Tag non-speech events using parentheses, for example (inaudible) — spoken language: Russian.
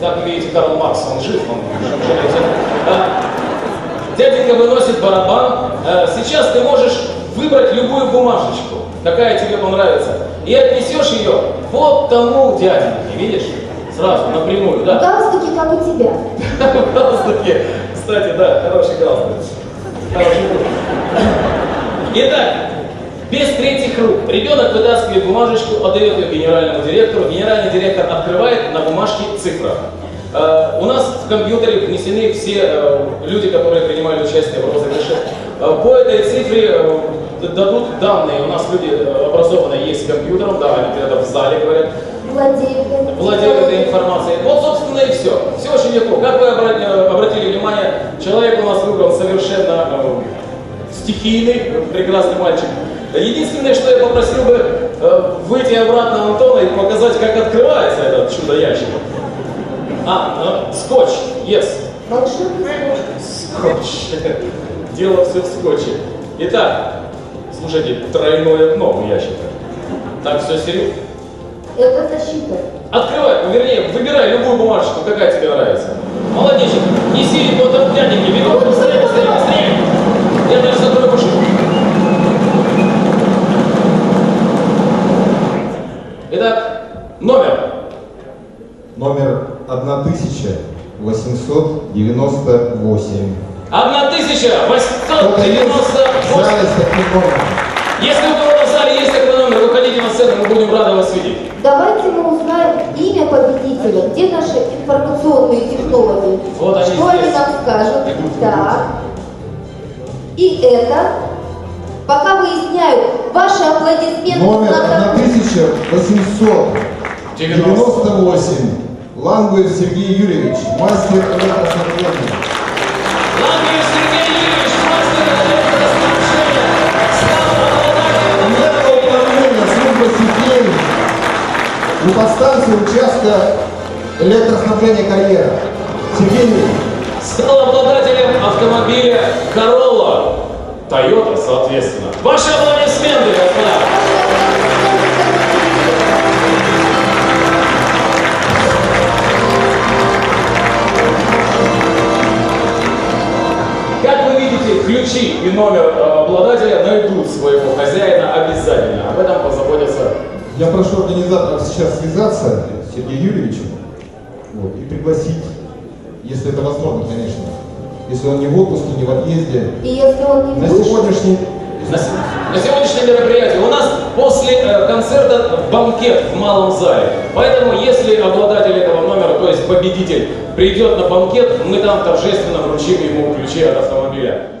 Как вы видите, Карл Маркс, он жив, он Дяденька выносит барабан. Сейчас ты можешь выбрать любую бумажечку, какая тебе понравится, и отнесешь ее вот тому дяденьке, видишь? Сразу, напрямую, да? Галстуки, как у тебя. (laughs) В галстуке. Кстати, да, хороший галстук. Хороший. Итак, без третьих рук. Ребенок вытаскивает бумажечку, отдает ее генеральному директору. Генеральный директор открывает на бумажке цифра. Э, У нас в компьютере внесены все э, люди, которые принимали участие в розыгрыше. Э, По этой цифре дадут данные. У нас люди образованные есть с компьютером, да, они где-то в зале говорят Владеет. этой владеют этой информацией. Вот, собственно, и все. Все очень легко. Как вы обра- обратили внимание, человек у нас выбрал совершенно стихийный, прекрасный мальчик. Единственное, что я попросил бы э, выйти обратно Антона и показать, как открывается этот чудо-ящик. А, э, скотч, yes. Скотч. (laughs) Дело все в скотче. Итак, слушайте, тройное дно у ящика. Так, все серьезно. Это защита. Открывай, ну, вернее, выбирай любую бумажечку, какая тебе нравится. Молодечек, неси вот от дяденьки, веду, Номер. Номер 1898. 1898. Если у кого в зале есть такой номер, выходите на сцену, мы будем рады вас видеть. Давайте мы узнаем имя победителя. Где наши информационные технологии? Вот они Что здесь. они нам скажут? Так. И это пока выясняют ваши аплодисменты. Номер 1800. 98. Лангуев Сергей Юрьевич, мастер электроснабжения. У подстанции участка электроснабжения карьера. Сергей Стал обладателем автомобиля Corolla. Toyota, соответственно. Ваши аплодисменты! Ключи и номер э, обладателя найдут своего хозяина обязательно. Об этом позаботятся. Я прошу организаторов сейчас связаться с Сергеем Юрьевичем вот, и пригласить, если это возможно, конечно. Если он не в отпуске, не в отъезде. И если он не На сегодняшний На, на сегодняшнее мероприятие у нас после э, концерта банкет в малом зале. Поэтому, если обладатель этого номера, то есть победитель, придет на банкет, мы там торжественно вручим ему ключи от автомобиля.